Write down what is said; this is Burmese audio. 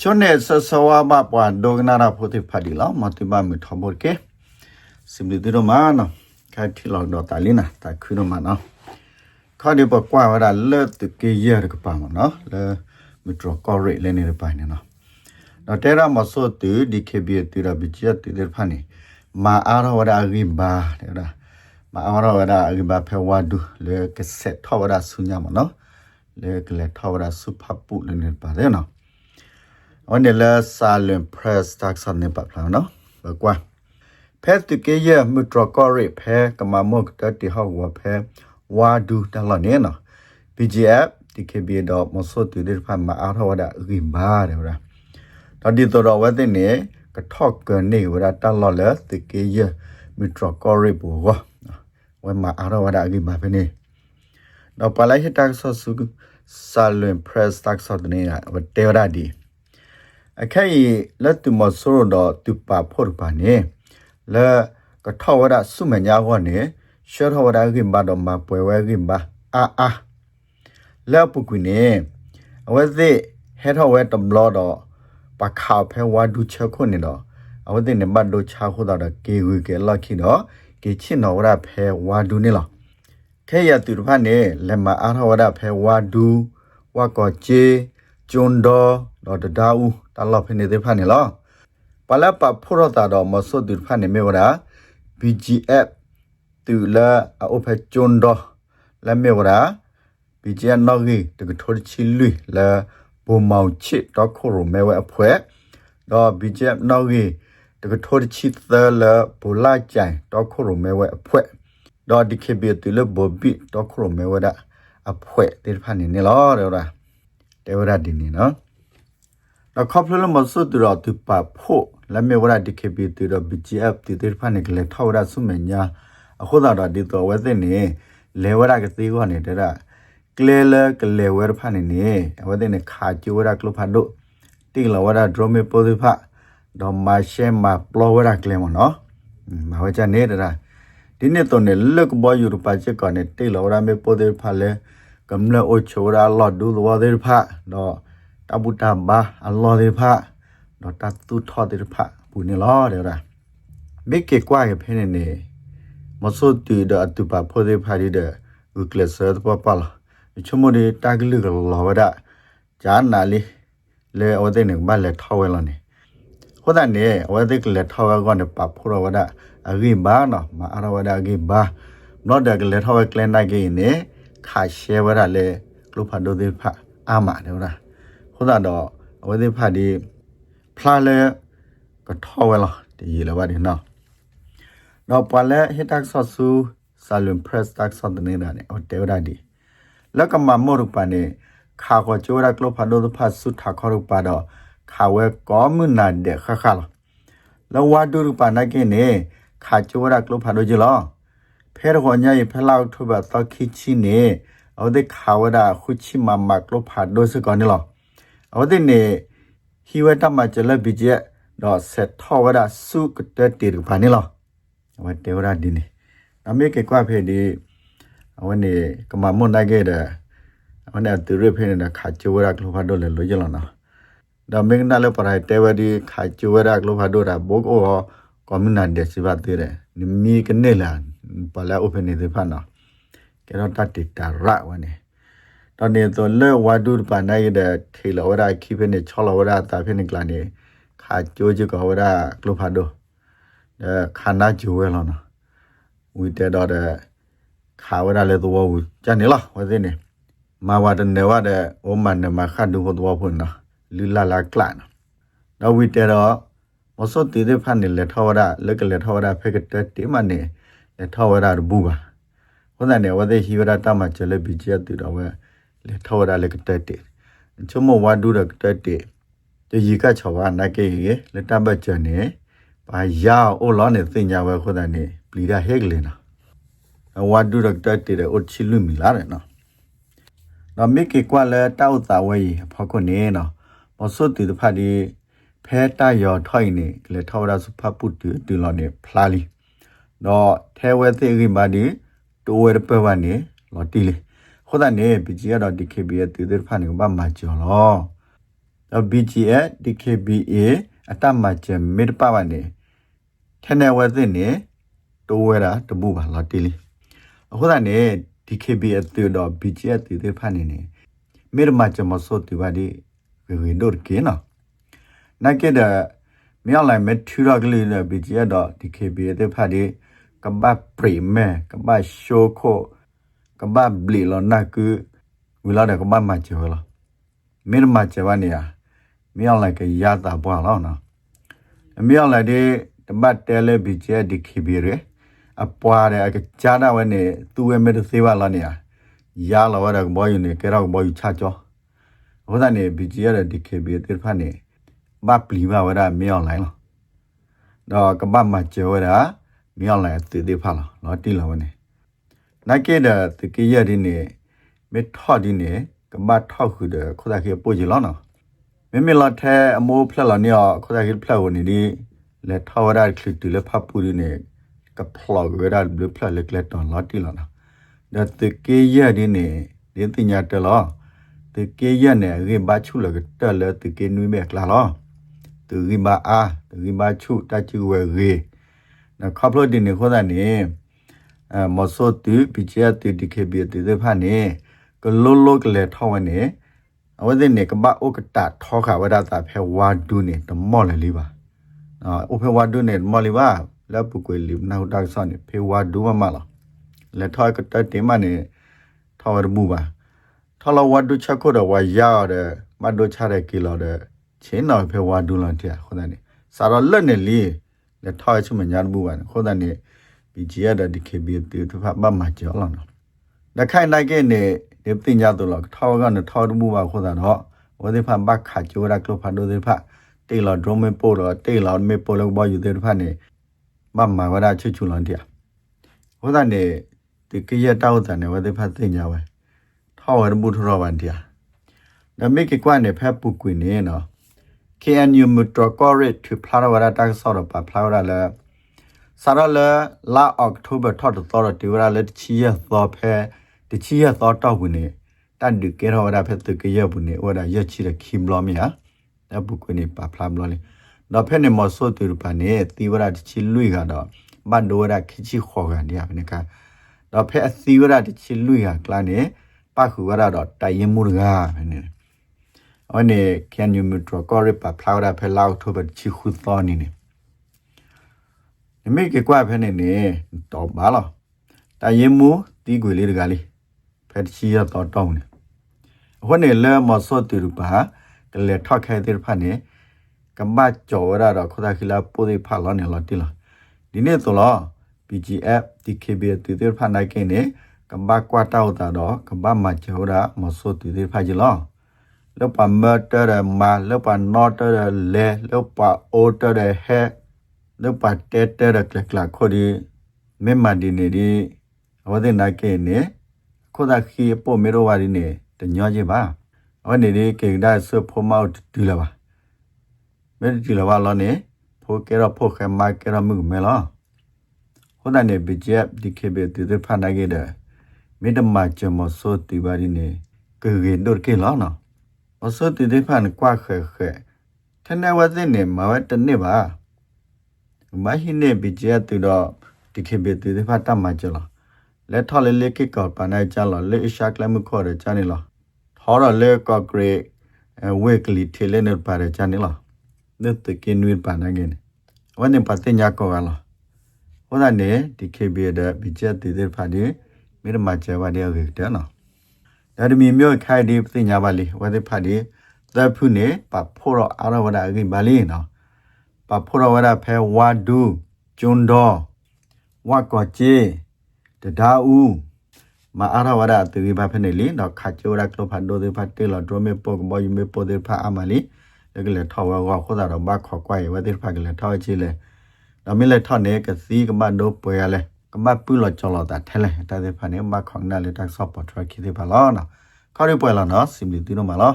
ချွန်းနေဆဆဝါဘပွားဒိုဂနာရာဖိုတိဖာဒီလာမတိဘာမီထဘောကေစင်ဒီဒရမနာခိုင်တီလောက်တော့တာလီနာတာခွေးတော့မနော်ခါဒီပကွာဝရလက်တကေရရကပါမနော်လဲမီထရကောရိလဲနေရပိုင်းနော်တော့တဲရမဆောတူဒီကေဘီတူရဘီချတ်တူတဲ့ဖာနေမာအာရဝရအဂိဘာတဲ့ရာမာအာရဝရအဂိဘာဖေဝါဒူလေကဆက် on the last silent press tax on the plan no ba kwa phe tu ke ye mutro kore phe kama mok ta ti ha wa phe wa du ta la ne no pgf tkb do mo so tu de pha ma a thaw da ri ba de ra ta di to ro wa de ne ka thok ka ne wa da ta lo le tu ke ye mutro kore bo wa wa ma a thaw da ri ba phe ne တော့ပလိုက်ဟက်တက်ဆော့စုဆာလွန်ပရက်စတက်ဆော့တဲ့နေဝတေရဒီ အခိုင်လက်တူမဆိုးတော့တူပါဖို့ပါနေလဲကထောဝရဆုမညာဟောနေရှောထဝရကိမ္ဘာတော့မပွဲဝဲကိမ္ဘာအာအာလဲပုကွနေအဝဲသိဟဲထဝဲတမလောတော့ပခါဖဲဝါဒူချက်ခွနေတော့အဝဲသိနေမတ်တို့ချာခုတော့ကေဝီကေလောက်ခိတော့ကေချင်တော့ရဖဲဝါဒူနေလားခဲရတူဖာနေလက်မအားထဝရဖဲဝါဒူဝါကောချေ ကျွန်းတော်တော့တဒါဦးတလောက်ဖနေတဲ့ဖာနေလားပလပဖိုရတာတော့မဆုတူဖာနေမေဝရာ BGF တူလာအဖကျွန်းတော်လက်မေဝရာ BGF နော်ကြီးတကထိုးချီလူလာဘုံမောင်ချစ်တော့ခိုရမဲဝဲအဖွဲတော့ BGF နော်ကြီးတကထိုးချီသလာဘူလာကြိုင်တော့ခိုရမဲဝဲအဖွဲတော့ဒီခေဘီတူလဘဘီတော့ခိုရမဲဝဲဒါအဖွဲတေဖာနေနေလားတော့ တေဝရဒီနေနော်တော့ခေါပလလမဆုတူတော့သူပါဖို့လက်မေဝရဒီခေဘီတူတော့ BGF တီတေဖာနေကလေးထောက်ရဆုမညာအခုတော့ဒီတော့ဝဲတဲ့နေလေဝရကတိကောနေတဲ့ကလေလကလေဝရဖာနေနေဝဲတဲ့နေခါကျဝရကလဖာဒိုတိလဝရဒရမေပိုဒီဖာတော့မရှဲမပလောဝရကလေမနော်မဝချနေတာဒီနေ့တော့နေလကဘောယူရပါချက်ကနေတိလဝရမေပိုဒီဖာလေ ကမ္လအိုချိုရာလော်ဒူဝါဒေဖာတော့တဘူတာဘာအလော်ဒေဖာတော့တတူထော်ဒေဖာပူနေလောတဲ့ရာမိကေကွာရဖဲနေနေမဆိုတူဒအတူပါဖိုဒေဖာဒီတဲ့ဝကလဆတ်ပပလာချမဒီတကလူကလောဝဒဂျာနာလီလေအဝတဲ့နေဘာလေထောဝဲလောနေဟိုဒနေအဝတဲ့ကလေထောဝဲကောနေပဖိုရဝဒအဂိဘာနော်မအရဝဒအဂိဘာနော်ဒကလေထောဝဲကလန်နိုင်ကိနေ ခါရှဲဝရလေကလုဖာဒိုဒေဖာအာမတယ်ဟုတ်လားဟိုဒတော့အဝတဲ့ဖာဒီဖလာလေကထောဝဲလောဒီလေဝဒီနော်တော့ပလဲဟစ်တက်ဆော့ဆူဆာလွန်ပရက်တက်ဆော့တဲ့နေတာနေဟိုတေဝဒဒီလက်ကမမောရုပနေခါကိုကျိုးရကလဖာဒိုဖာဆုထာခရုပါတော့ခါဝဲကောမနာတဲ့ခခလာလောဝါဒုရပနာကိနေခါကျိုးရကလဖာဒိုဂျလော ဖဲရခေါညာရဖလောက်ထုဘသခိချိနေအော်တဲ့ခါဝဒခုချိမမကလဖာဒိုစကောနေလောအော်တဲ့နေဟီဝတမကျလဘီကျတော့ဆက်ထောဝဒစုကတဲ့တေရဖာနေလောဝတ်တေဝရဒီနေအမေကေကွာဖေဒီအဝနေကမမွန်နိုင်ခဲ့တဲ့အဝနေသူရဖေနေတဲ့ခါကျိုးရကလဖာဒိုလေလိုကြလောနော်ဒါမင်းနာလေပရိုက်တေဝဒီခါကျိုးရကလဖာဒိုရာဘောကော ကွန်မြူနာဒေစီဘတ်တေရနိမီကနေလာပလာအိုပနေသေးဖာနော်ကဲတော့တတ်တာရဝနေတော့နေတော့လေဝါဒူပနိုင်တဲ့ထေလဝရခိဖနေချောလဝရတာဖိနေကလာနေခါကျိုးကြကဝရကလဖာဒိုအဲခန္ဓာဂျိုဝဲလောနော်ဝီတဲတော့တဲ့ခါဝရလေတော့ဝကြနေလားဝသိနေမာဝဒနေဝတဲ့အိုမန်နမခတ်ဒူတော့ဖွန်းနော်လူလာလာကလန်တော့ဝီတဲတော့ မစောတီတဲ့ဖန်နေလေထောရလက်ကလေထောရဖက်ကတဲ့တိမနေလေထောရဘူပါဟိုတဲ့ဝတဲ့ဟီဝရတမချလေဘီချတ်တူတော့ဝဲလေထောရလက်ကတဲ့တိချုံမဝဒူရကတဲ့တိတရီကချောဝနာကေလေတဘချနေဘာယာအိုလောနေတင်ကြဝဲခိုတဲ့နေပလီရာဟဲကလေနော်ဝါဒူရကတဲ့တိအိုချီလူမီလာတယ်နော်တော့မိကေကွာလဲတောက်တာဝဲဖောက်ခုနေနော်မစောတီတဖတ်ဒီ ဖဲတရောထွိုင်းနေလေထောရစုဖပုတူတူလောနေဖလာလီတော့ထဲဝဲသိကိမာဒီတိုဝဲပဝနေလော်တီလီခိုးတဲ့နေပီဂျီရတော့ဒီကေဘီရဲ့တူတူဖတ်နေဘာမှကြော်လောတော့ BGA DKBA အတမချမစ်ပါဝနေထဲနေဝသိနေတိုးဝဲတာတပူပါလာတီလီအခုဒါနေ DKBA တူတော့ BGA တူတဲ့ဖာနေနေမစ်မချမဆိုတူပါဒီဝေဝေဒိုကင်းနော် နက်ကတဲ့မြောက်လိုက်မထူရကလေးနဲ့ BGA တော့ DKBA တဲ့ဖာဒီကဘပရိမဲကဘရှိုခိုကဘဘလီလောနာကူဝလာတဲ့ကဘမချေလောမစ်မချဝနေရမြောက်လိုက်ကရတာပွားလောနော်မြောက်လိုက်တဲ့တပတ်တဲလဲ BGA DKBA ရအပွားတဲ့ကြာတာဝနေသူဝဲမဲသေးပါလားနေရရလာဝရကဘောယူနေကဲတော့ဘောယူချကြောဟိုဒါနေ BGA တဲ့ DKBA တဲ့ဖာနေ ဘပလီပါဝရမြောက်လိုက်လောတော့ကဘမချဝရမြောက်လိုက်တေတေဖာလောလောတီလောဝနေနိုင်ကေတဲ့တကရဒီနေမေထော့ဒီနေကဘထောက်ခုတဲ့ခုဒါခေပို့ကြလောနော်မေမေလာထဲအမိုးဖလက်လာနေခုဒါခေဖလက်ဝင်ဒီလက်ထောက်ရခလစ်တူလက်ဖပူဒီနေကဖလောက်ဝရဘလဖလက်လက်လက်တော်လောတီလောနော်ဒါတကေရဒီနေဒီတင်ညာတလောတကေရနေရေဘချုလကတက်လက်တကေနွေးမဲ့ကလာလော သူရိမအားသူရိမချုတချူဝဲရေနော်ခပလို့ဒီနေခေါ်တာနေအဲမစောတူပီချာတူဒီကေဘီတူတဲ့ဖာနေကလောလောကလေထောင်းဝနေအဝဒနေကဘအိုကတာထောခဝဒတာဖဲဝါဒူနေတမော်လေလေးပါနော်အိုဖဲဝါဒူနေမော်လီပါလက်ပုကွေလီနောက်တော့ဆောနေဖဲဝါဒူမမလားလက်ထောကတတေမနေထောရမှုပါထောလဝါဒူချက်ခိုတော့ဝါရတဲ့မတ်ဒိုချတဲ့ကီလောတဲ့ ချင်းတော်ဖဲဝါဒူလန်တဲ့ခေါ်တဲ့စာရလက်နေလီလက်ထောချမညာမှုပါခေါ်တဲ့ဘီဂျီရတဲ့ဒီကေဘီတူသူဖတ်မမကျော်လောနော်လက်ခိုင်လိုက်ခဲ့နေဒီတင်ကြတော့ထောက်ကနေထောက်မှုပါခေါ်တာတော့ဝဒီဖတ်ဘတ်ခါကျိုးရကလဖတ်ဒိုဒီဖတ်တေလာဒရုံမေပိုတော့တေလာမေပိုလောက်ပါယူတဲ့ဖတ်နေမမဝရချွချူလန်တရဟိုတဲ့နေဒီကရတောက်တဲ့နေဝဒီဖတ်တင်ကြဝဲထောက်ရမှုထရောဝန်တရဒါမိကကွာနေဖက်ပုကွေနေနော် KNU Mutrocorate to Flawara tak sort of Flawara la Sarala la October thought authority wara let chi ya tho phe de chi ya tho taw bu ne tan du ke ro wara phe tu ke ya bu ne wara ya chi de kim lo mi ha da bu ku ne pa phlam lo le no phe ne mo so tu ru pa ne ti wara de chi lui ga do ban do wara ki chi kho ga ne ya ne ka no phe a si wara de chi lui ga kla ne pa khu wara do tai yin mu ga phe ne အနည်းကန်ယူမီထရကောရပ ဖလာရာဖလောက်ထိုဘချီခုသောနီနေနမေကေကွာဖဲနေနေတော့ဘာလားတရင်မူတီကွေလေးတကလေးဖက်ချီရတော့တောင်းနေဟိုနေလဲမစောတူရပါကလေထောက်ခဲတဲ့ဖာနေကမ္ဘာကျော်ရတော့ခொဒါခိလာပိုဒီဖာလောနေလောတီလာဒီနေ့တော့ PGF DKB တူတဲ့ဖာနိုင်ကင်းနေကမ္ဘာကွာတောက်တာတော့ကမ္ဘာမှာကျော်ရမစောတူတဲ့ဖာကြီးလော လောက်ပါမတ်တရမာလောက်ပါနော့တရလေလောက်ပါအိုတရဟဲလောက်ပါတဲတရကလကလခိုဒီမေမဒီနေဒီအဝဒနာကေနေခိုဒါခီပိုမေရောဝါဒီနေတညောကြီးပါအဝနေဒီကေဒါဆဖိုမောက်ဒီလာပါမဲဒီလာပါလောနေဖိုကေရဖိုခဲမာကေရမှုမဲလောဟိုဒါနေဘီဂျက်ဒီကေဘတီဒဖာနာကေဒမေဒမာချမဆိုတီဘာဒီနေကေဂေဒိုကေလောနော် အစောတည်တဲ့ဖန်ကွာခဲခဲထနေဝတဲ့နေမှာတနေ့ပါမဟိနေဘီကျတူတော့ဒီခေဘတည်တဲ့ဖတ်တမကြလားလက်ထော်လေးလေးကိကောပနိုင်ကြလားလေအရှာကလမှုခေါ်ရကြနေလားထော်ရလေကောဂရေဝေကလီထေလေနေပါရကြနေလားနေတကင်းဝိပါနိုင်နေဝနေပတ်တင်ညာကောလားဟိုဒါနေဒီခေဘတဲ့ဘီကျတည်တဲ့ဖတ်ဒီမိရမချဝတဲ့ရတဲ့နော် ဒါတမီမျိုးခိုင်ဒီပညာပါလေဝဒဖတ်ဒီသဖုနေပဖိုရအရဝဒအကိပါလေနော်ပဖိုရဝဒဖဲဝါဒူကျွန်းတော်ဝါကောချေတဒါဦးမအရဝဒတေဝိဘာဖနေလီတော့ခါချိုရကလဖတ်ဒိုဒေဖတ်တေလဒရမေပုတ်ဘောယမေပုတ်ဒေဖတ်အမလီလကလေထောဝဝခေါ်တာတော့ဘခေါ်ကွိုင်ဝဒေဖတ်ကလေထောချီလေတော့မင်းလေထောနေကစီကမဒိုပွဲရလေ ကမပူလချောလတာထဲလေတာတဲ့ဖာနေမခေါင်နာလေတက်ဆော့ပေါ်ထရခိတဲ့ပါလောနော်ခေါ်ရပွဲလာနော်စင်လီတီနိုမလော